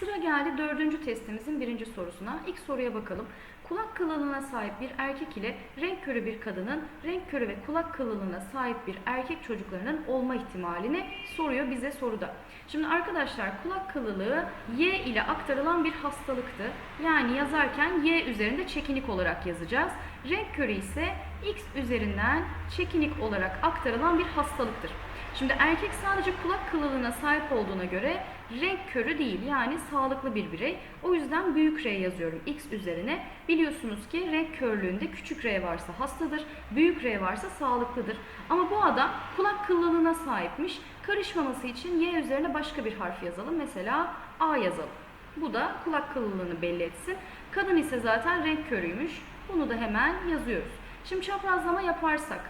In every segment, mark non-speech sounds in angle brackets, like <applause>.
Sıra geldi dördüncü testimizin birinci sorusuna. İlk soruya bakalım. Kulak kılığına sahip bir erkek ile renk körü bir kadının renk körü ve kulak kılığına sahip bir erkek çocuklarının olma ihtimalini soruyor bize soruda. Şimdi arkadaşlar kulak kılılığı Y ile aktarılan bir hastalıktı. Yani yazarken Y üzerinde çekinik olarak yazacağız. Renk körü ise X üzerinden çekinik olarak aktarılan bir hastalıktır. Şimdi erkek sadece kulak kılılığına sahip olduğuna göre renk körü değil yani sağlıklı bir birey. O yüzden büyük R yazıyorum X üzerine. Biliyorsunuz ki renk körlüğünde küçük R varsa hastadır, büyük R varsa sağlıklıdır. Ama bu adam kulak kılılığına sahipmiş. Karışmaması için Y üzerine başka bir harf yazalım. Mesela A yazalım. Bu da kulak kılılığını belli etsin. Kadın ise zaten renk körüymüş. Bunu da hemen yazıyoruz. Şimdi çaprazlama yaparsak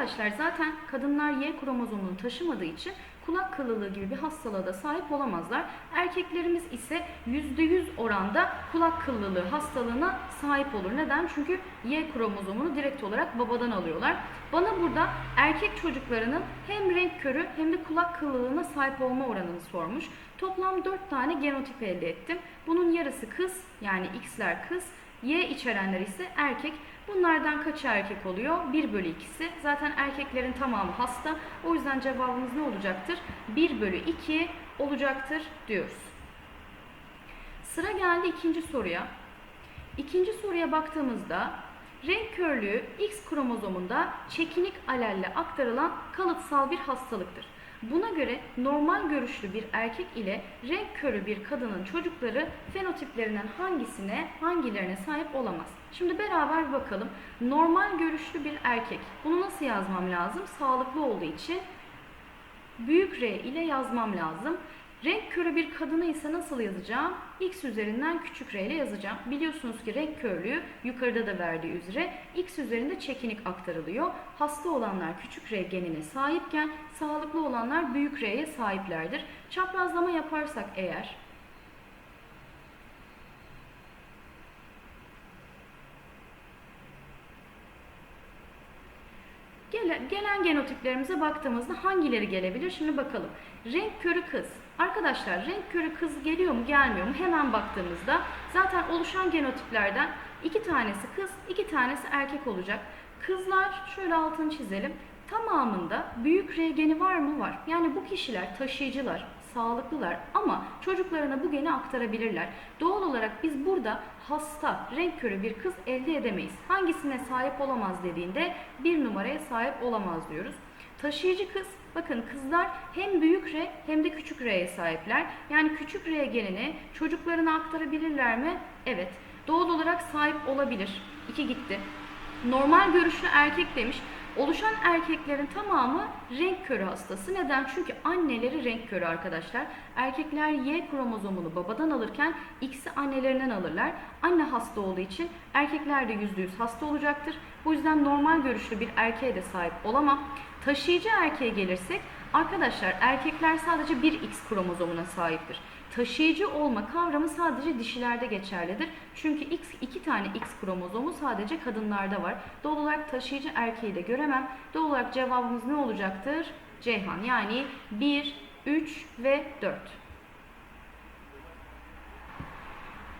Arkadaşlar zaten kadınlar Y kromozomunu taşımadığı için kulak kılılığı gibi bir hastalığa da sahip olamazlar. Erkeklerimiz ise %100 oranda kulak kılılığı hastalığına sahip olur. Neden? Çünkü Y kromozomunu direkt olarak babadan alıyorlar. Bana burada erkek çocuklarının hem renk körü hem de kulak kılılığına sahip olma oranını sormuş. Toplam 4 tane genotip elde ettim. Bunun yarısı kız yani X'ler kız, Y içerenler ise erkek. Bunlardan kaçı erkek oluyor? 1 bölü 2'si. Zaten erkeklerin tamamı hasta. O yüzden cevabımız ne olacaktır? 1 bölü 2 olacaktır diyoruz. Sıra geldi ikinci soruya. İkinci soruya baktığımızda renk körlüğü X kromozomunda çekinik alelle aktarılan kalıtsal bir hastalıktır. Buna göre normal görüşlü bir erkek ile renk körü bir kadının çocukları fenotiplerinden hangisine, hangilerine sahip olamaz? Şimdi beraber bakalım. Normal görüşlü bir erkek. Bunu nasıl yazmam lazım? Sağlıklı olduğu için büyük R ile yazmam lazım. Renk körü bir kadını ise nasıl yazacağım? X üzerinden küçük R ile yazacağım. Biliyorsunuz ki renk körlüğü yukarıda da verdiği üzere X üzerinde çekinik aktarılıyor. Hasta olanlar küçük R genine sahipken sağlıklı olanlar büyük R'ye sahiplerdir. Çaprazlama yaparsak eğer Gelen, genotiplerimize baktığımızda hangileri gelebilir? Şimdi bakalım. Renk körü kız. Arkadaşlar renk körü kız geliyor mu gelmiyor mu? Hemen baktığımızda zaten oluşan genotiplerden iki tanesi kız, iki tanesi erkek olacak. Kızlar şöyle altını çizelim. Tamamında büyük R geni var mı? Var. Yani bu kişiler taşıyıcılar, sağlıklılar ama çocuklarına bu geni aktarabilirler. Doğal olarak biz burada hasta, renk körü bir kız elde edemeyiz. Hangisine sahip olamaz dediğinde bir numaraya sahip olamaz diyoruz. Taşıyıcı kız, bakın kızlar hem büyük R hem de küçük R'ye sahipler. Yani küçük R genini çocuklarına aktarabilirler mi? Evet. Doğal olarak sahip olabilir. İki gitti. Normal görüşlü erkek demiş. Oluşan erkeklerin tamamı renk körü hastası. Neden? Çünkü anneleri renk körü arkadaşlar. Erkekler Y kromozomunu babadan alırken X'i annelerinden alırlar. Anne hasta olduğu için erkekler de %100 hasta olacaktır. Bu yüzden normal görüşlü bir erkeğe de sahip olamam. Taşıyıcı erkeğe gelirsek arkadaşlar erkekler sadece bir X kromozomuna sahiptir. Taşıyıcı olma kavramı sadece dişilerde geçerlidir. Çünkü X iki tane X kromozomu sadece kadınlarda var. Doğal olarak taşıyıcı erkeği de göremem. Doğal olarak cevabımız ne olacaktır? Ceyhan yani 1, 3 ve 4.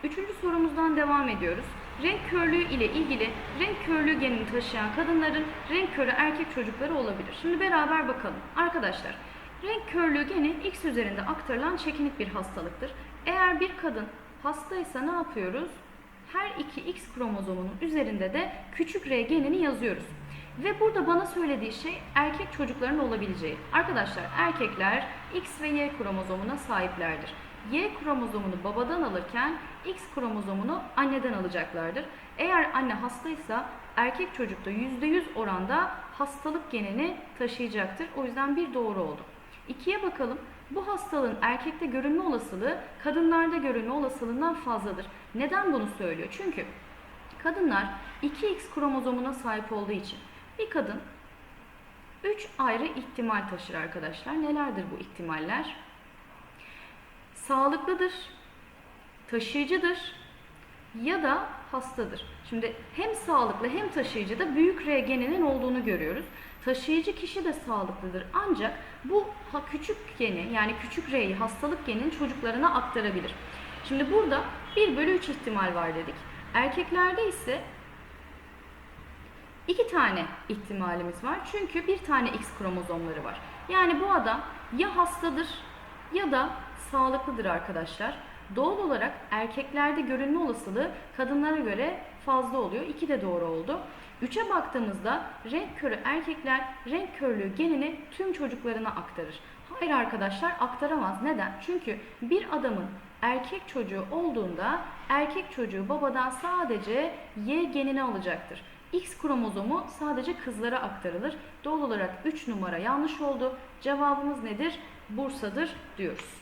Üçüncü sorumuzdan devam ediyoruz. Renk körlüğü ile ilgili renk körlüğü genini taşıyan kadınların renk körü erkek çocukları olabilir. Şimdi beraber bakalım. Arkadaşlar renk körlüğü geni X üzerinde aktarılan çekinik bir hastalıktır. Eğer bir kadın hastaysa ne yapıyoruz? Her iki X kromozomunun üzerinde de küçük R genini yazıyoruz. Ve burada bana söylediği şey erkek çocukların olabileceği. Arkadaşlar erkekler X ve Y kromozomuna sahiplerdir. Y kromozomunu babadan alırken X kromozomunu anneden alacaklardır. Eğer anne hastaysa erkek çocukta %100 oranda hastalık genini taşıyacaktır. O yüzden bir doğru oldu. İkiye bakalım. Bu hastalığın erkekte görünme olasılığı kadınlarda görünme olasılığından fazladır. Neden bunu söylüyor? Çünkü kadınlar 2X kromozomuna sahip olduğu için bir kadın 3 ayrı ihtimal taşır arkadaşlar. Nelerdir bu ihtimaller? Sağlıklıdır, taşıyıcıdır, ya da hastadır. Şimdi hem sağlıklı hem taşıyıcı da büyük R geninin olduğunu görüyoruz. Taşıyıcı kişi de sağlıklıdır ancak bu küçük geni yani küçük R'yi hastalık geninin çocuklarına aktarabilir. Şimdi burada 1 bölü 3 ihtimal var dedik. Erkeklerde ise iki tane ihtimalimiz var. Çünkü bir tane X kromozomları var. Yani bu adam ya hastadır ya da sağlıklıdır arkadaşlar. Doğal olarak erkeklerde görünme olasılığı kadınlara göre fazla oluyor. İki de doğru oldu. Üçe baktığımızda renk körü erkekler renk körlüğü genini tüm çocuklarına aktarır. Hayır arkadaşlar aktaramaz. Neden? Çünkü bir adamın erkek çocuğu olduğunda erkek çocuğu babadan sadece Y genini alacaktır. X kromozomu sadece kızlara aktarılır. Doğal olarak 3 numara yanlış oldu. Cevabımız nedir? Bursa'dır diyoruz.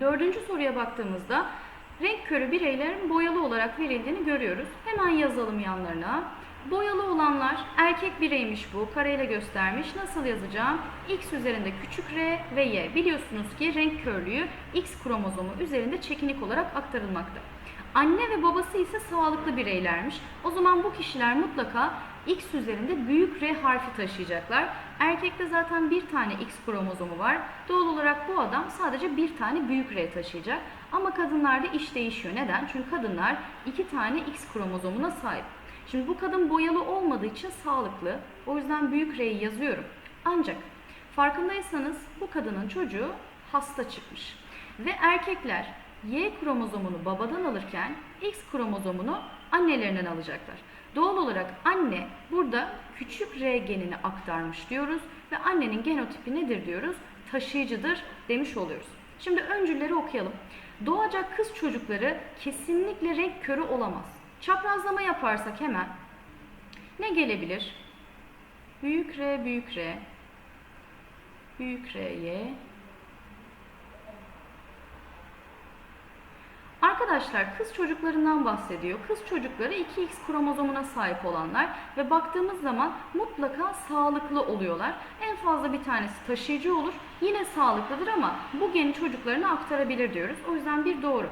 Dördüncü soruya baktığımızda renk körü bireylerin boyalı olarak verildiğini görüyoruz. Hemen yazalım yanlarına. Boyalı olanlar erkek bireymiş bu. Kareyle göstermiş. Nasıl yazacağım? X üzerinde küçük r ve y. Biliyorsunuz ki renk körlüğü X kromozomu üzerinde çekinik olarak aktarılmakta. Anne ve babası ise sağlıklı bireylermiş. O zaman bu kişiler mutlaka X üzerinde büyük R harfi taşıyacaklar. Erkekte zaten bir tane X kromozomu var. Doğal olarak bu adam sadece bir tane büyük R taşıyacak. Ama kadınlarda iş değişiyor. Neden? Çünkü kadınlar iki tane X kromozomuna sahip. Şimdi bu kadın boyalı olmadığı için sağlıklı. O yüzden büyük R'yi yazıyorum. Ancak farkındaysanız bu kadının çocuğu hasta çıkmış. Ve erkekler Y kromozomunu babadan alırken X kromozomunu annelerinden alacaklar. Doğal olarak anne burada küçük R genini aktarmış diyoruz ve annenin genotipi nedir diyoruz? Taşıyıcıdır demiş oluyoruz. Şimdi öncülleri okuyalım. Doğacak kız çocukları kesinlikle renk körü olamaz. Çaprazlama yaparsak hemen ne gelebilir? Büyük R, büyük R, büyük R, Y, Arkadaşlar kız çocuklarından bahsediyor. Kız çocukları 2X kromozomuna sahip olanlar ve baktığımız zaman mutlaka sağlıklı oluyorlar. En fazla bir tanesi taşıyıcı olur. Yine sağlıklıdır ama bu geni çocuklarına aktarabilir diyoruz. O yüzden bir doğru.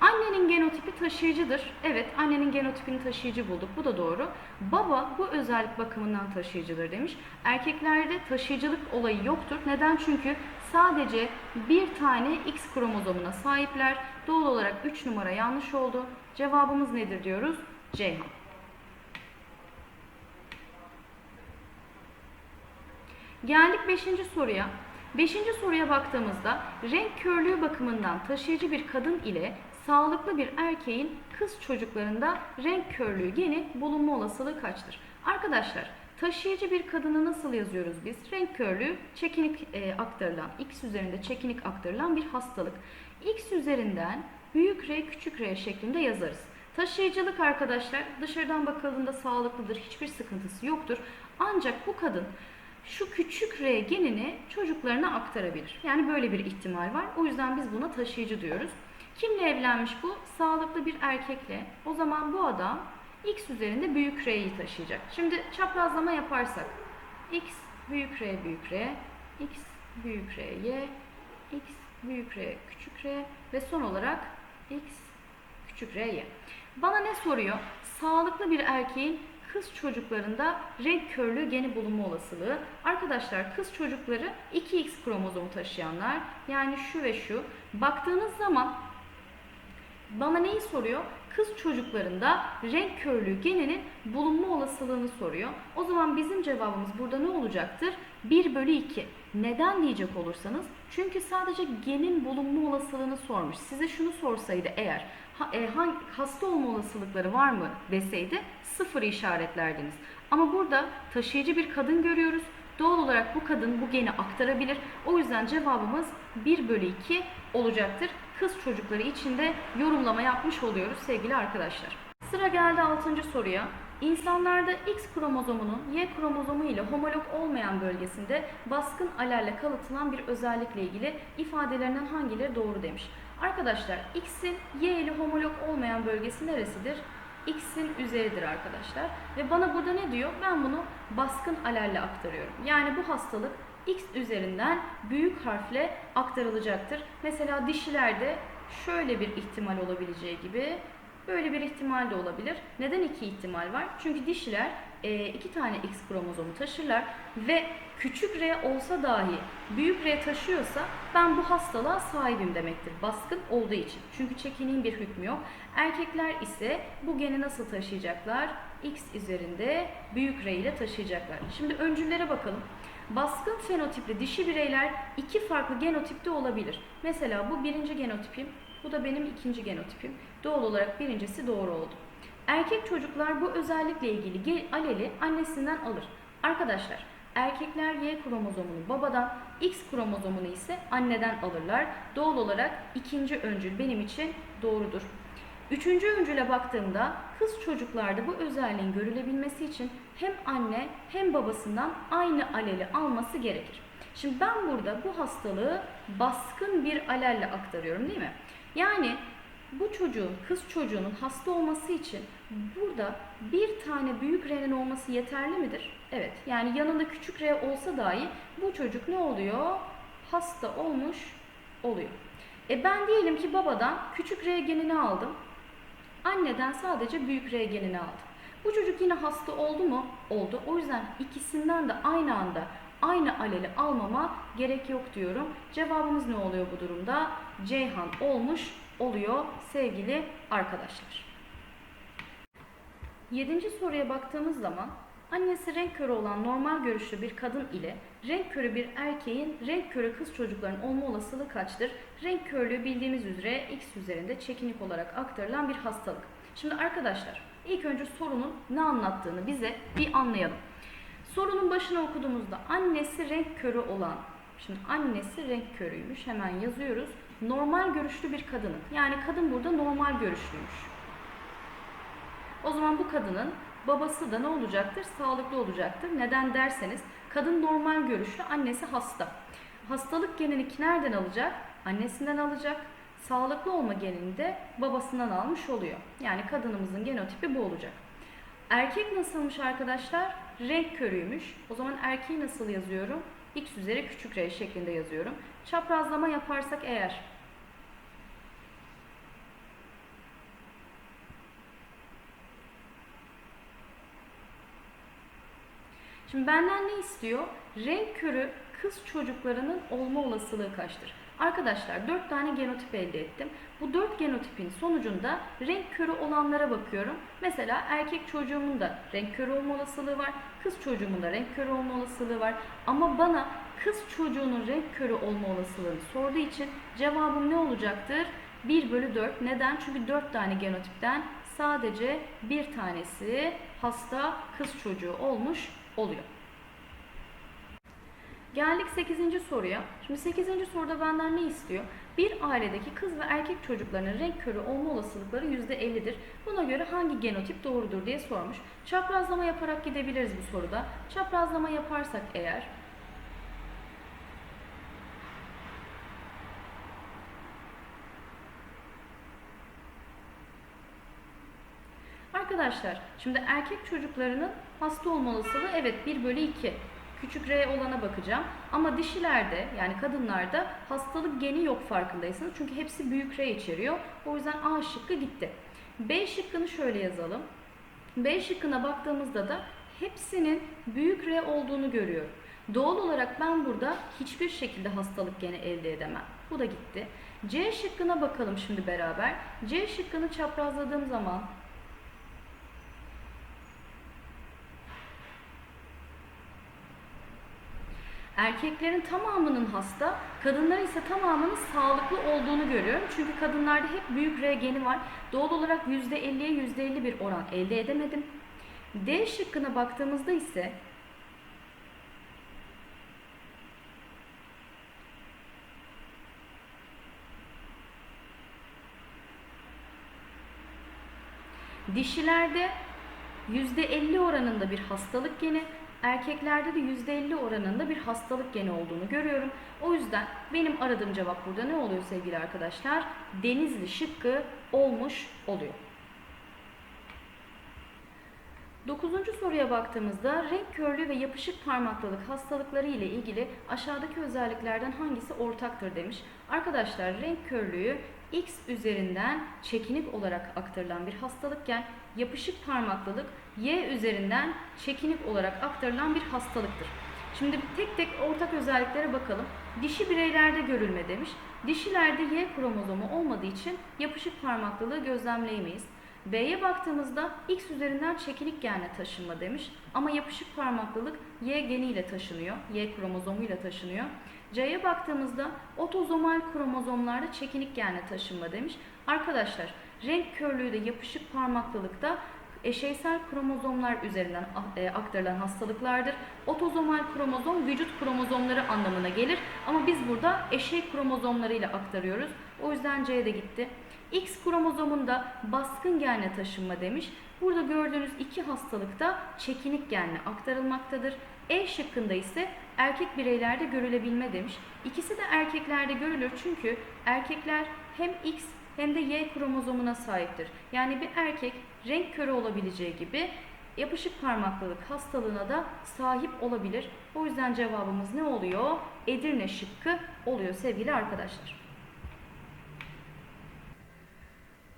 Annenin genotipi taşıyıcıdır. Evet annenin genotipini taşıyıcı bulduk. Bu da doğru. Baba bu özellik bakımından taşıyıcıdır demiş. Erkeklerde taşıyıcılık olayı yoktur. Neden? Çünkü sadece bir tane X kromozomuna sahipler. Doğal olarak 3 numara yanlış oldu. Cevabımız nedir diyoruz? Ceyhan. Geldik 5. soruya. 5. soruya baktığımızda renk körlüğü bakımından taşıyıcı bir kadın ile sağlıklı bir erkeğin kız çocuklarında renk körlüğü geni bulunma olasılığı kaçtır? Arkadaşlar taşıyıcı bir kadını nasıl yazıyoruz biz? Renk körlüğü çekinik e, aktarılan, X üzerinde çekinik aktarılan bir hastalık. X üzerinden büyük R küçük R şeklinde yazarız. Taşıyıcılık arkadaşlar dışarıdan bakıldığında sağlıklıdır, hiçbir sıkıntısı yoktur. Ancak bu kadın şu küçük R genini çocuklarına aktarabilir. Yani böyle bir ihtimal var. O yüzden biz buna taşıyıcı diyoruz. Kimle evlenmiş bu? Sağlıklı bir erkekle. O zaman bu adam X üzerinde büyük R'yi taşıyacak. Şimdi çaprazlama yaparsak X büyük R büyük R, X büyük R Y, X büyük R küçük R ve son olarak X küçük R Y. Bana ne soruyor? Sağlıklı bir erkeğin kız çocuklarında renk körlüğü geni bulunma olasılığı. Arkadaşlar kız çocukları 2X kromozomu taşıyanlar yani şu ve şu. Baktığınız zaman bana neyi soruyor? Kız çocuklarında renk körlüğü geninin bulunma olasılığını soruyor. O zaman bizim cevabımız burada ne olacaktır? 1 bölü 2. Neden diyecek olursanız? Çünkü sadece genin bulunma olasılığını sormuş. Size şunu sorsaydı eğer e, hasta olma olasılıkları var mı deseydi sıfır işaretlerdiniz. Ama burada taşıyıcı bir kadın görüyoruz. Doğal olarak bu kadın bu geni aktarabilir. O yüzden cevabımız 1 bölü 2 olacaktır. Kız çocukları için de yorumlama yapmış oluyoruz sevgili arkadaşlar. Sıra geldi 6. soruya. İnsanlarda X kromozomunun Y kromozomu ile homolog olmayan bölgesinde baskın alelle kalıtılan bir özellikle ilgili ifadelerinden hangileri doğru demiş. Arkadaşlar X'in Y ile homolog olmayan bölgesi neresidir? X'in üzeridir arkadaşlar. Ve bana burada ne diyor? Ben bunu baskın alelle aktarıyorum. Yani bu hastalık X üzerinden büyük harfle aktarılacaktır. Mesela dişilerde şöyle bir ihtimal olabileceği gibi böyle bir ihtimal de olabilir. Neden iki ihtimal var? Çünkü dişiler e, iki tane X kromozomu taşırlar ve küçük R olsa dahi büyük R taşıyorsa ben bu hastalığa sahibim demektir. Baskın olduğu için. Çünkü çekinin bir hükmü yok. Erkekler ise bu geni nasıl taşıyacaklar? X üzerinde büyük R ile taşıyacaklar. Şimdi öncüllere bakalım. Baskın fenotipli dişi bireyler iki farklı genotipte olabilir. Mesela bu birinci genotipim, bu da benim ikinci genotipim. Doğal olarak birincisi doğru oldu. Erkek çocuklar bu özellikle ilgili aleli annesinden alır. Arkadaşlar, erkekler Y kromozomunu babadan, X kromozomunu ise anneden alırlar. Doğal olarak ikinci öncül benim için doğrudur. Üçüncü öncüle baktığımda kız çocuklarda bu özelliğin görülebilmesi için hem anne hem babasından aynı aleli alması gerekir. Şimdi ben burada bu hastalığı baskın bir alelle aktarıyorum değil mi? Yani bu çocuğun, kız çocuğunun hasta olması için burada bir tane büyük R'nin olması yeterli midir? Evet. Yani yanında küçük R olsa dahi bu çocuk ne oluyor? Hasta olmuş oluyor. E ben diyelim ki babadan küçük R genini aldım. Anneden sadece büyük R genini aldım. Bu çocuk yine hasta oldu mu? Oldu. O yüzden ikisinden de aynı anda aynı aleli almama gerek yok diyorum. Cevabımız ne oluyor bu durumda? Ceyhan olmuş oluyor sevgili arkadaşlar. Yedinci soruya baktığımız zaman annesi renk körü olan normal görüşlü bir kadın ile renk körü bir erkeğin renk körü kız çocukların olma olasılığı kaçtır? Renk körlüğü bildiğimiz üzere X üzerinde çekinik olarak aktarılan bir hastalık. Şimdi arkadaşlar ilk önce sorunun ne anlattığını bize bir anlayalım. Sorunun başına okuduğumuzda annesi renk körü olan, şimdi annesi renk körüymüş hemen yazıyoruz. Normal görüşlü bir kadının, yani kadın burada normal görüşlüymüş. O zaman bu kadının babası da ne olacaktır? Sağlıklı olacaktır. Neden derseniz kadın normal görüşlü, annesi hasta. Hastalık genini nereden alacak? Annesinden alacak. Sağlıklı olma genini de babasından almış oluyor. Yani kadınımızın genotipi bu olacak. Erkek nasılmış arkadaşlar? Renk körüymüş. O zaman erkeği nasıl yazıyorum? X üzeri küçük r şeklinde yazıyorum. Çaprazlama yaparsak eğer Şimdi benden ne istiyor? Renk körü kız çocuklarının olma olasılığı kaçtır? Arkadaşlar 4 tane genotip elde ettim. Bu 4 genotipin sonucunda renk körü olanlara bakıyorum. Mesela erkek çocuğumun da renk körü olma olasılığı var. Kız çocuğumun da renk körü olma olasılığı var. Ama bana kız çocuğunun renk körü olma olasılığını sorduğu için cevabım ne olacaktır? 1 bölü 4. Neden? Çünkü 4 tane genotipten sadece bir tanesi hasta kız çocuğu olmuş oluyor. Geldik 8. soruya. Şimdi 8. soruda benden ne istiyor? Bir ailedeki kız ve erkek çocuklarının renk körü olma olasılıkları %50'dir. Buna göre hangi genotip doğrudur diye sormuş. Çaprazlama yaparak gidebiliriz bu soruda. Çaprazlama yaparsak eğer Arkadaşlar şimdi erkek çocuklarının hasta olma olasılığı evet 1 bölü 2. Küçük R olana bakacağım. Ama dişilerde yani kadınlarda hastalık geni yok farkındaysanız. Çünkü hepsi büyük R içeriyor. O yüzden A şıkkı gitti. B şıkkını şöyle yazalım. B şıkkına baktığımızda da hepsinin büyük R olduğunu görüyorum. Doğal olarak ben burada hiçbir şekilde hastalık geni elde edemem. Bu da gitti. C şıkkına bakalım şimdi beraber. C şıkkını çaprazladığım zaman Erkeklerin tamamının hasta, kadınlar ise tamamının sağlıklı olduğunu görüyorum. Çünkü kadınlarda hep büyük R geni var. Doğal olarak %50'ye %50 bir oran elde edemedim. D şıkkına baktığımızda ise dişilerde %50 oranında bir hastalık geni, erkeklerde de %50 oranında bir hastalık geni olduğunu görüyorum. O yüzden benim aradığım cevap burada ne oluyor sevgili arkadaşlar? Denizli şıkkı olmuş oluyor. Dokuzuncu soruya baktığımızda renk körlüğü ve yapışık parmaklılık hastalıkları ile ilgili aşağıdaki özelliklerden hangisi ortaktır demiş. Arkadaşlar renk körlüğü X üzerinden çekinik olarak aktarılan bir hastalıkken yapışık parmaklılık Y üzerinden çekinik olarak aktarılan bir hastalıktır. Şimdi tek tek ortak özelliklere bakalım. Dişi bireylerde görülme demiş. Dişilerde Y kromozomu olmadığı için yapışık parmaklılığı gözlemleyemeyiz. B'ye baktığımızda X üzerinden çekinik genle taşınma demiş ama yapışık parmaklılık Y geniyle taşınıyor, Y kromozomuyla taşınıyor. C'ye baktığımızda otozomal kromozomlarda çekinik genle taşınma demiş. Arkadaşlar renk körlüğü de yapışık parmaklılıkta eşeysel kromozomlar üzerinden e, aktarılan hastalıklardır. Otozomal kromozom vücut kromozomları anlamına gelir ama biz burada eşey kromozomlarıyla aktarıyoruz. O yüzden C'de gitti. X kromozomunda baskın genle taşınma demiş. Burada gördüğünüz iki hastalıkta çekinik genle aktarılmaktadır. E şıkkında ise erkek bireylerde görülebilme demiş. İkisi de erkeklerde görülür çünkü erkekler hem X hem de Y kromozomuna sahiptir. Yani bir erkek renk körü olabileceği gibi yapışık parmaklılık hastalığına da sahip olabilir. O yüzden cevabımız ne oluyor? Edirne şıkkı oluyor sevgili arkadaşlar.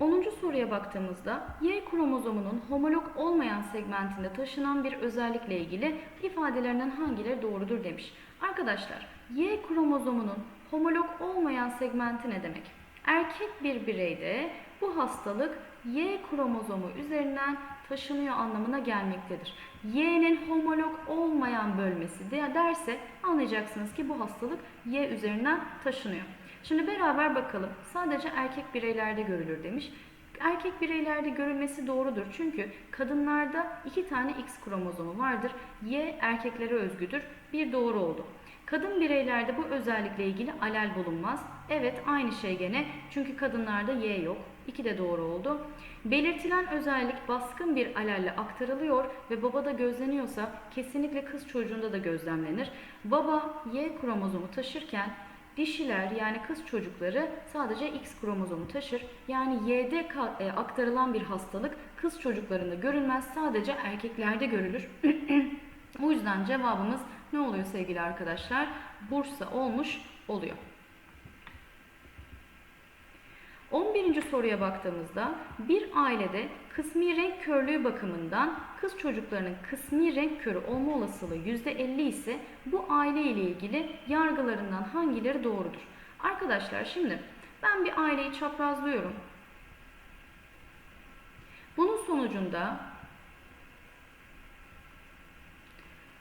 10. soruya baktığımızda Y kromozomunun homolog olmayan segmentinde taşınan bir özellikle ilgili ifadelerinden hangileri doğrudur demiş. Arkadaşlar Y kromozomunun homolog olmayan segmenti ne demek? Erkek bir bireyde bu hastalık Y kromozomu üzerinden taşınıyor anlamına gelmektedir. Y'nin homolog olmayan bölmesi de derse anlayacaksınız ki bu hastalık Y üzerinden taşınıyor. Şimdi beraber bakalım. Sadece erkek bireylerde görülür demiş. Erkek bireylerde görülmesi doğrudur. Çünkü kadınlarda iki tane X kromozomu vardır. Y erkeklere özgüdür. Bir doğru oldu. Kadın bireylerde bu özellikle ilgili alel bulunmaz. Evet aynı şey gene. Çünkü kadınlarda Y yok. İki de doğru oldu. Belirtilen özellik baskın bir alelle aktarılıyor ve babada gözleniyorsa kesinlikle kız çocuğunda da gözlemlenir. Baba Y kromozomu taşırken Dişiler yani kız çocukları sadece X kromozomu taşır. Yani Y'de e, aktarılan bir hastalık kız çocuklarında görülmez. Sadece erkeklerde görülür. <clears throat> o yüzden cevabımız ne oluyor sevgili arkadaşlar? Bursa olmuş oluyor. 11. soruya baktığımızda bir ailede kısmi renk körlüğü bakımından kız çocuklarının kısmi renk körü olma olasılığı %50 ise bu aile ile ilgili yargılarından hangileri doğrudur? Arkadaşlar şimdi ben bir aileyi çaprazlıyorum. Bunun sonucunda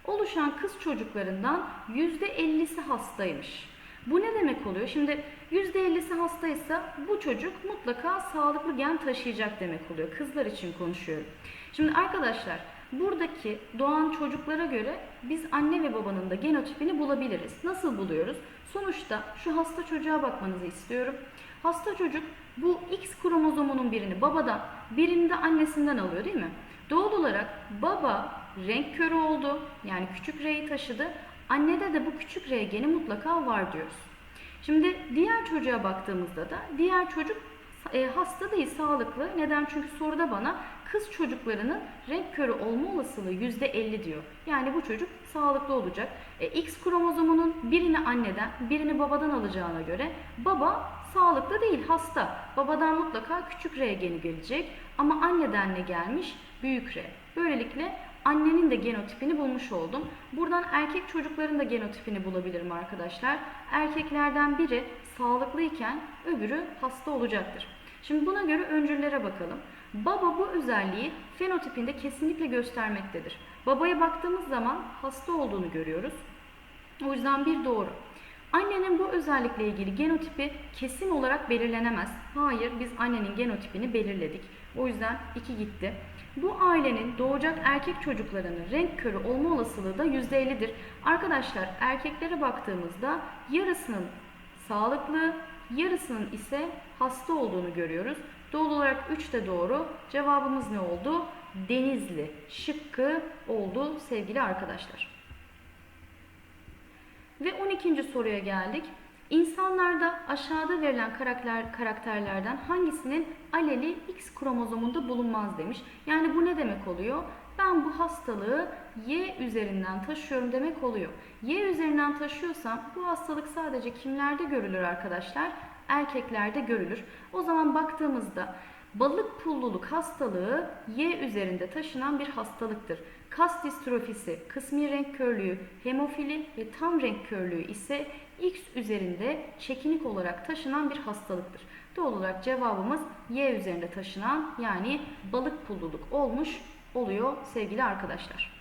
oluşan kız çocuklarından %50'si hastaymış. Bu ne demek oluyor? Şimdi %50'si hastaysa bu çocuk mutlaka sağlıklı gen taşıyacak demek oluyor. Kızlar için konuşuyorum. Şimdi arkadaşlar buradaki doğan çocuklara göre biz anne ve babanın da genotipini bulabiliriz. Nasıl buluyoruz? Sonuçta şu hasta çocuğa bakmanızı istiyorum. Hasta çocuk bu X kromozomunun birini babadan, birini de annesinden alıyor değil mi? Doğal olarak baba renk körü oldu. Yani küçük R'yi taşıdı. Annede de bu küçük R geni mutlaka var diyoruz. Şimdi diğer çocuğa baktığımızda da diğer çocuk e, hasta değil, sağlıklı. Neden? Çünkü soruda bana kız çocuklarının renk körü olma olasılığı %50 diyor. Yani bu çocuk sağlıklı olacak. E, X kromozomunun birini anneden, birini babadan alacağına göre baba sağlıklı değil, hasta. Babadan mutlaka küçük R geni gelecek ama anneden ne gelmiş? Büyük R. Böylelikle annenin de genotipini bulmuş oldum. Buradan erkek çocukların da genotipini bulabilirim arkadaşlar. Erkeklerden biri sağlıklıyken öbürü hasta olacaktır. Şimdi buna göre öncüllere bakalım. Baba bu özelliği fenotipinde kesinlikle göstermektedir. Babaya baktığımız zaman hasta olduğunu görüyoruz. O yüzden bir doğru. Annenin bu özellikle ilgili genotipi kesin olarak belirlenemez. Hayır, biz annenin genotipini belirledik. O yüzden iki gitti. Bu ailenin doğacak erkek çocuklarının renk körü olma olasılığı da %50'dir. Arkadaşlar erkeklere baktığımızda yarısının sağlıklı, yarısının ise hasta olduğunu görüyoruz. Doğal olarak 3 de doğru. Cevabımız ne oldu? Denizli şıkkı oldu sevgili arkadaşlar. Ve 12. soruya geldik. İnsanlarda aşağıda verilen karakter, karakterlerden hangisinin aleli X kromozomunda bulunmaz demiş. Yani bu ne demek oluyor? Ben bu hastalığı Y üzerinden taşıyorum demek oluyor. Y üzerinden taşıyorsam bu hastalık sadece kimlerde görülür arkadaşlar? Erkeklerde görülür. O zaman baktığımızda balık pulluluk hastalığı Y üzerinde taşınan bir hastalıktır. Kas distrofisi, kısmi renk körlüğü, hemofili ve tam renk körlüğü ise X üzerinde çekinik olarak taşınan bir hastalıktır. Doğal olarak cevabımız Y üzerinde taşınan yani balık pulluluk olmuş oluyor sevgili arkadaşlar.